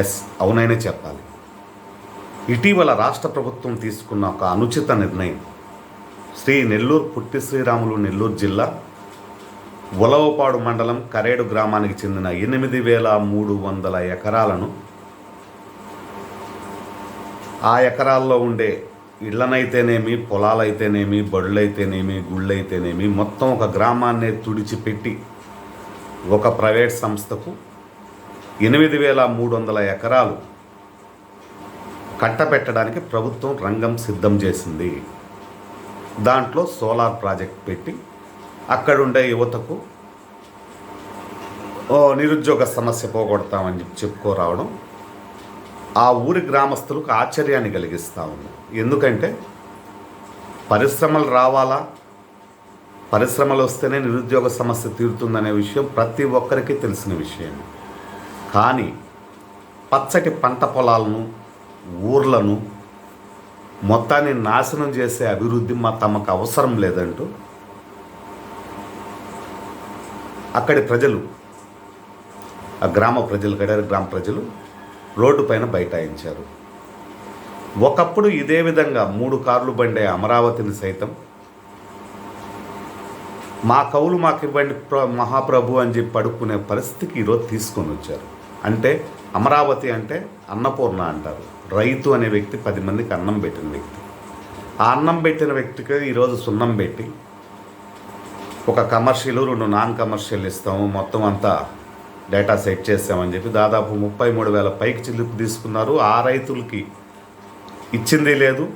Yes అవునైనా చెప్పాలి. ఇటీవల రాష్ట్ర ప్రభుత్వం తీసుకున్న ఒక అనుచిత నిర్ణయం. శ్రీ నెల్లూరు పుట్టి శ్రీరాములు నెల్లూరు జిల్లా ఉలవపాడు మండలం కరేడు గ్రామానికి చెందిన ఎనిమిది వేల మూడు వందల ఎకరాలను ఆ ఎకరాల్లో ఉండే ఇళ్ళనైతేనేమి పొలాలైతేనేమి బడులైతేనేమి గుళ్ళైతేనేమి మొత్తం ఒక గ్రామాన్నే తుడిచిపెట్టి ఒక ప్రైవేట్ సంస్థకు ఎనిమిది వేల మూడు వందల ఎకరాలు కట్టబెట్టడానికి ప్రభుత్వం రంగం సిద్ధం చేసింది. దాంట్లో సోలార్ ప్రాజెక్ట్ పెట్టి అక్కడుండే యువతకు ఓ నిరుద్యోగ సమస్య పోగొడతామని చెప్పి చెప్పుకోరావడం ఆ ఊరి గ్రామస్తులకు ఆశ్చర్యాన్ని కలిగిస్తూ ఉంది. ఎందుకంటే పరిశ్రమలు రావాలా? పరిశ్రమలు వస్తేనే నిరుద్యోగ సమస్య తీరుతుందనే విషయం ప్రతి ఒక్కరికి తెలిసిన విషయం కానీ పచ్చటి పంట పొలాలను ఊర్లను మొత్తాన్ని నాశనం చేసే అభివృద్ధి మా తమకు అవసరం లేదంటూ అక్కడి ప్రజలు ఆ గ్రామ ప్రజలు గడారి గ్రామ ప్రజలు రోడ్డు పైన బైఠాయించారు. ఒకప్పుడు ఇదే విధంగా మూడు కార్లు బండే అమరావతిని సైతం. మా కవులు మాకు ఇవ్వండి ప్ర- మహాప్రభు అని చెప్పి పడుకునే పరిస్థితికి ఈరోజు తీసుకొని వచ్చారు. అంటే అమరావతి అంటే అన్నపూర్ణ అంటారు. రైతు అనే వ్యక్తి పది మందికి అన్నం పెట్టిన వ్యక్తి. ఆ అన్నం పెట్టిన వ్యక్తికి ఈరోజు సున్నం పెట్టి ఒక కమర్షియల్ రెండు నాన్ కమర్షియల్ ఇస్తాము మొత్తం అంతా డేటా సెట్ చేస్తామని చెప్పి దాదాపు ముప్పై మూడు వేల పైకి చిల్లుపు తీసుకున్నారు. ఆ రైతులకి ఇచ్చింది లేదు.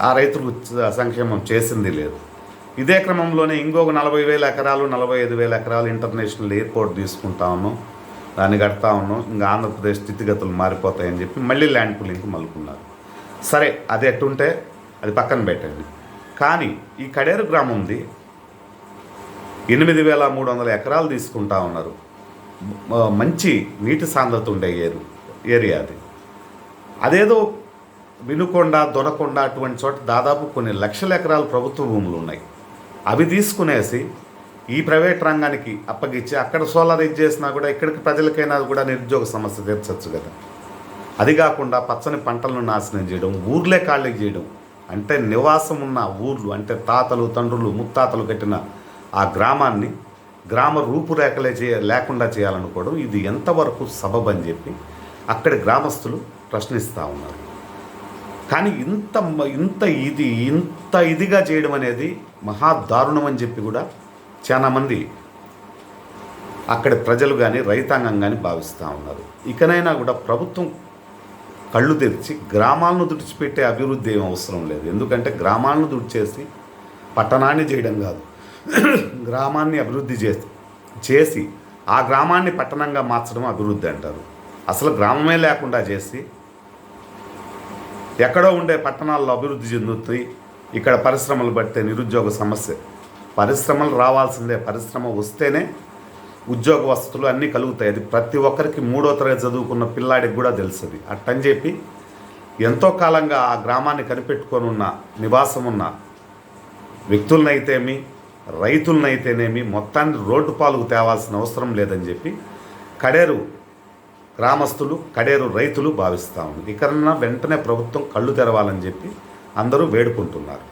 ఆ రైతులకు సంక్షేమం చేసింది లేదు. ఇదే క్రమంలోనే ఇంకొక నలభై వేల ఎకరాలు నలభై ఐదు వేల ఎకరాలు ఇంటర్నేషనల్ ఎయిర్పోర్ట్ తీసుకుంటా ఉన్నాం. దాన్ని కడతా ఉన్నాం. ఇంకా ఆంధ్రప్రదేశ్ స్థితిగతులు మారిపోతాయని చెప్పి మళ్ళీ ల్యాండ్ పూలింగ్కి మలుకున్నారు సరే అది ఎట్టుంటే అది పక్కన పెట్టండి. కానీ ఈ కడేరు గ్రామం ఉంది. ఎనిమిది వేల మూడు వందల ఎకరాలు తీసుకుంటా ఉన్నారు. మంచి నీటి సాంద్రత ఉండే ఏరు ఏరియా అది. అదేదో వినుకొండ దొనకొండ అటువంటి చోట దాదాపు కొన్ని లక్షల ఎకరాలు ప్రభుత్వ భూములు ఉన్నాయి. అవి తీసుకునేసి ఈ ప్రైవేట్ రంగానికి అప్పగించి అక్కడ సోలార్ ఇది చేసినా కూడా ఇక్కడికి ప్రజలకైనా కూడా నిరుద్యోగ సమస్య తీర్చచ్చు కదా. అది కాకుండా పచ్చని పంటలను నాశనం చేయడం ఊర్లే ఖాళీ చేయడం అంటే నివాసం ఉన్న ఊర్లు అంటే తాతలు తండ్రులు ముత్తాతలు కట్టిన ఆ గ్రామాన్ని గ్రామ రూపురేఖలే చేయ లేకుండా చేయాలనుకోవడం ఇది ఎంతవరకు సబబని చెప్పి అక్కడి గ్రామస్తులు ప్రశ్నిస్తూ ఉన్నారు. కానీ ఇంత ఇంత ఇది ఇంత ఇదిగా చేయడం అనేది మహా దారుణం అని చెప్పి కూడా చాలామంది అక్కడి ప్రజలు కానీ రైతాంగం కానీ భావిస్తూ ఉన్నారు. ఇకనైనా కూడా ప్రభుత్వం కళ్ళు తెరిచి గ్రామాలను తుడిచిపెట్టే అభివృద్ధి ఏం అవసరం లేదు. ఎందుకంటే గ్రామాలను తుడిచేసి పట్టణాన్ని చేయడం కాదు. గ్రామాన్ని అభివృద్ధి చేసి చేసి ఆ గ్రామాన్ని పట్టణంగా మార్చడం అభివృద్ధి అంటారు. అసలు గ్రామమే లేకుండా చేసి ఎక్కడో ఉండే పట్టణాల్లో అభివృద్ధి చెందుతాయి. ఇక్కడ పరిశ్రమలు బట్టే నిరుద్యోగ సమస్య పరిశ్రమలు రావాల్సిందే. పరిశ్రమ వస్తేనే ఉద్యోగ వసతులు అన్నీ కలుగుతాయి. అది ప్రతి ఒక్కరికి మూడో తరగతి చదువుకున్న పిల్లాడికి కూడా తెలుస్తుంది అట్టని చెప్పి ఎంతో కాలంగా ఆ గ్రామాన్ని కనిపెట్టుకొని ఉన్న నివాసం ఉన్న వ్యక్తులనైతేమి రైతులనైతేనేమి మొత్తాన్ని రోడ్డు పాలకు తేవాల్సిన అవసరం లేదని చెప్పి కడేరు గ్రామస్తులు కడేరు రైతులు భావిస్తూ ఉంది ఇకరన్నా వెంటనే ప్రభుత్వం కళ్ళు తెరవాలని చెప్పి అందరూ వేడుకుంటున్నారు.